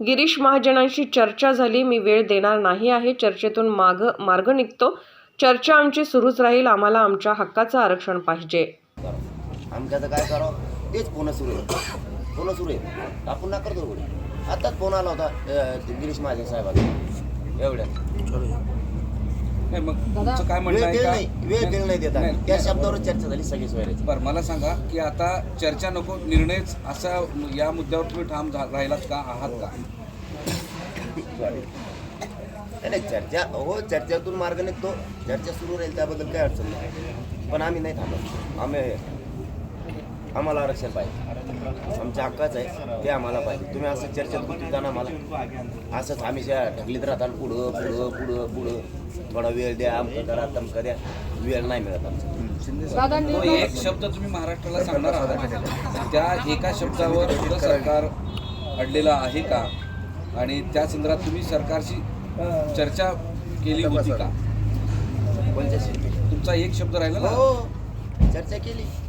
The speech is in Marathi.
गिरीश महाजनांशी चर्चा झाली मी वेळ देणार नाही आहे चर्चेतून माग मार्ग निघतो. चर्चा आमची सुरूच राहील आम्हाला आमच्या हक्काचं आरक्षण पाहिजे. आमच्याचं काय करावं? तेच फोन सुरू आहे. फोन सुरू आहे. आपण ना करतो आताच फोन आला होता गिरीश महाजन साहेबांना. एवढ्या नाही मग तुमचं काय म्हणणं वेळ आहे दिला का? नाही वेळ दिला नाही देता नाही, त्या नाही. शब्दावर चर्चा झाली सगळी सोयऱ्याची बरं मला सांगा की आता चर्चा नको निर्णयच असा या मुद्द्यावर तुम्ही ठाम झा- राहिलात का आहात का? नाही नाही, चर्चा हो चर्चेतून मार्ग निघतो. चर्चा सुरू राहील त्याबद्दल काय अडचण नाही. पण आम्ही नाही थांबत. आम्ही आम्हाला आरक्षण पाहिजे. आमच्या हक्काच आहे ते आम्हाला पाहिजे. तुम्ही असं चर्चेत गुंतता ना आम्हाला. असंच आम्ही ज्या ढकलीत राहता पुढं पुढं पुढं पुढं थोडा वेळ द्या अमकं करा तमकं द्या वेळ नाही मिळत आमचा. तो एक शब्द तुम्ही महाराष्ट्राला सांगणार आहात. त्या एका शब्दावर पुढं सरकार अडलेलं आहे का? आणि त्या संदर्भात तुम्ही सरकारशी चर्चा केली होती का? तुमचा एक शब्द राहिला ना? हो चर्चा केली. हां.